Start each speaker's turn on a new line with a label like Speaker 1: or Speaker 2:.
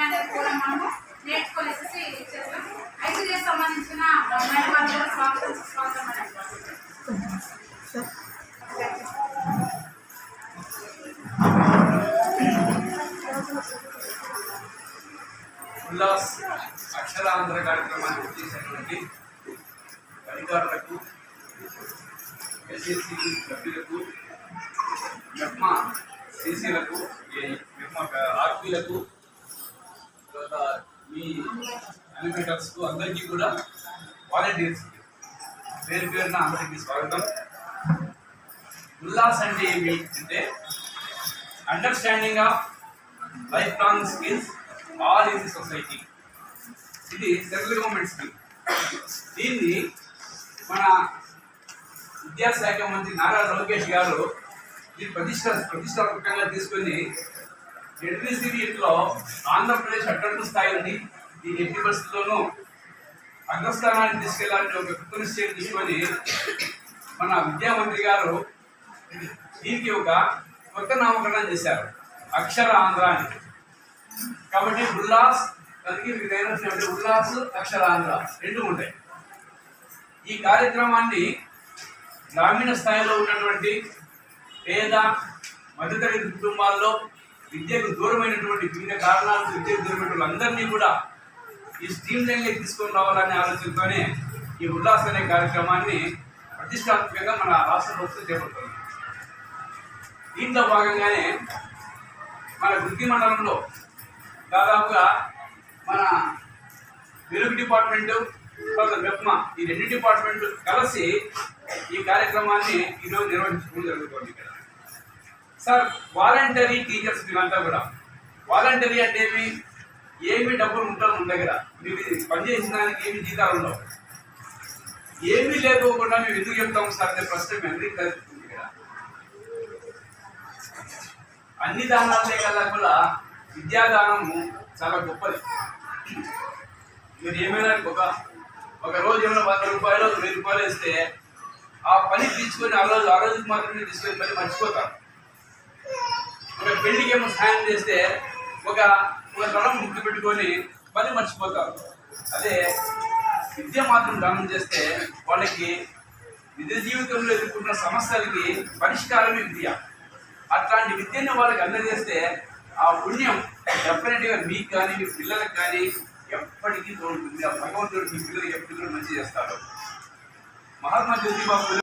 Speaker 1: అనేది కూడా మనము నేర్చుకునేసి చేస్తాం ఐసీడీఎస్ సంబంధించిన మేడం వారు కూడా స్వాగతం స్వాగతం
Speaker 2: ఉల్లాస్ అక్షరాంధ్ర కార్యక్రమాన్ని చేసినటువంటి అధికారులకు ఎస్ఎస్సి సభ్యులకు మెప్మా సీసీలకు మెప్మా ఆర్పీలకు మీ అందరికీ కూడా వాలంటీర్స్ పేరు పేరున అందరికీ స్వాగతం. ఉల్లాస్ అంటే ఏమి అంటే understanding of life long skills all in the society ఇది సెంట్రల్ గవర్నమెంట్ స్కీమ్ దీన్ని మన విద్యాశాఖ మంత్రి నారా లోకేష్ గారు దీన్ని ప్రతిష్ట ప్రతిష్టాత్మకంగా తీసుకొని ఎడ్మిసిబిలో ఆంధ్రప్రదేశ్ అట్టడుగు స్థాయి ఉంది దీని పరిస్థితుల్లోనూ అగ్రస్థానాన్ని తీసుకెళ్ళాలని ఒక కృతనిశ్చయం తీసుకొని మన విద్యామంత్రి గారు దీనికి ఒక కొత్త నామకరణం చేశారు. అక్షర ఆంధ్ర అని. కాబట్టి ఉల్లాస్ దానికి మీకు తగినటువంటి ఉల్లాస్ అక్షరాంధ్ర రెండు ఉంటాయి. ఈ కార్యక్రమాన్ని గ్రామీణ స్థాయిలో ఉన్నటువంటి పేద మధ్యతరగతి కుటుంబాల్లో విద్యకు దూరమైనటువంటి వివిధ కారణాలకు విద్యకు దూరమైన అందరినీ కూడా ఈ స్ట్రీమ్ లైన్లోకి తీసుకొని రావాలనే ఆలోచనతోనే ఈ ఉల్లాస్ అనే కార్యక్రమాన్ని ప్రతిష్టాత్మకంగా మన రాష్ట్ర ప్రభుత్వం చేపడుతుంది. దీంట్లో భాగంగానే మన వృద్ధి మండలంలో దాదాపుగా మన వెలుగు డిపార్ట్మెంట్ తర్వాత ఈ రెండు డిపార్ట్మెంట్ కలిసి ఈ కార్యక్రమాన్ని ఈరోజు నిర్వహించుకోవడం జరుగుతుంది ఇక్కడ. సార్ వాలంటరీ టీచర్స్ మీరంతా కూడా. వాలంటరీ అంటే ఏమి? ఏమి డబ్బులు ఉంటాను మన దగ్గర మీరు పనిచేసిన దానికి ఏమి జీతాలు ఉండవు. ఏమీ లేకోకుండా మేము ఎందుకు చెప్తాం సార్? అనే ప్రశ్న మీ అందరికీ కలుగుతుంది ఇక్కడ అన్ని దానాలే కల్లా కూడా విద్యాదానము చాలా గొప్పది. మీరు ఏమైనా ఒక ఒక రోజు ఏమైనా వంద రూపాయలు వెయ్యి రూపాయలు ఇస్తే ఆ పని తీసుకొని ఆ రోజు ఆ రోజుకి మాత్రమే తీసుకొని పని మర్చిపోతారు. ఒక పెళ్ళికి ఏమో సాయం చేస్తే ఒక ఒక ధనం ముక్కు పెట్టుకొని పని మర్చిపోతారు. అదే విద్య మాత్రం దానం చేస్తే వాళ్ళకి నిజ జీవితంలో ఎదుర్కొన్న సమస్యలకి పరిష్కారమే విద్య. అట్లాంటి విద్యను వాళ్ళకి అందజేస్తే ఆ పుణ్యం డెఫినెట్గా మీకు కానీ మీ పిల్లలకు కానీ ఎప్పటికీ తోడుతుంది ఆ భగవంతుడు మీ పిల్లలకి ఎప్పటికీ మంచి చేస్తారు మహాత్మా జ్యోతిబాబు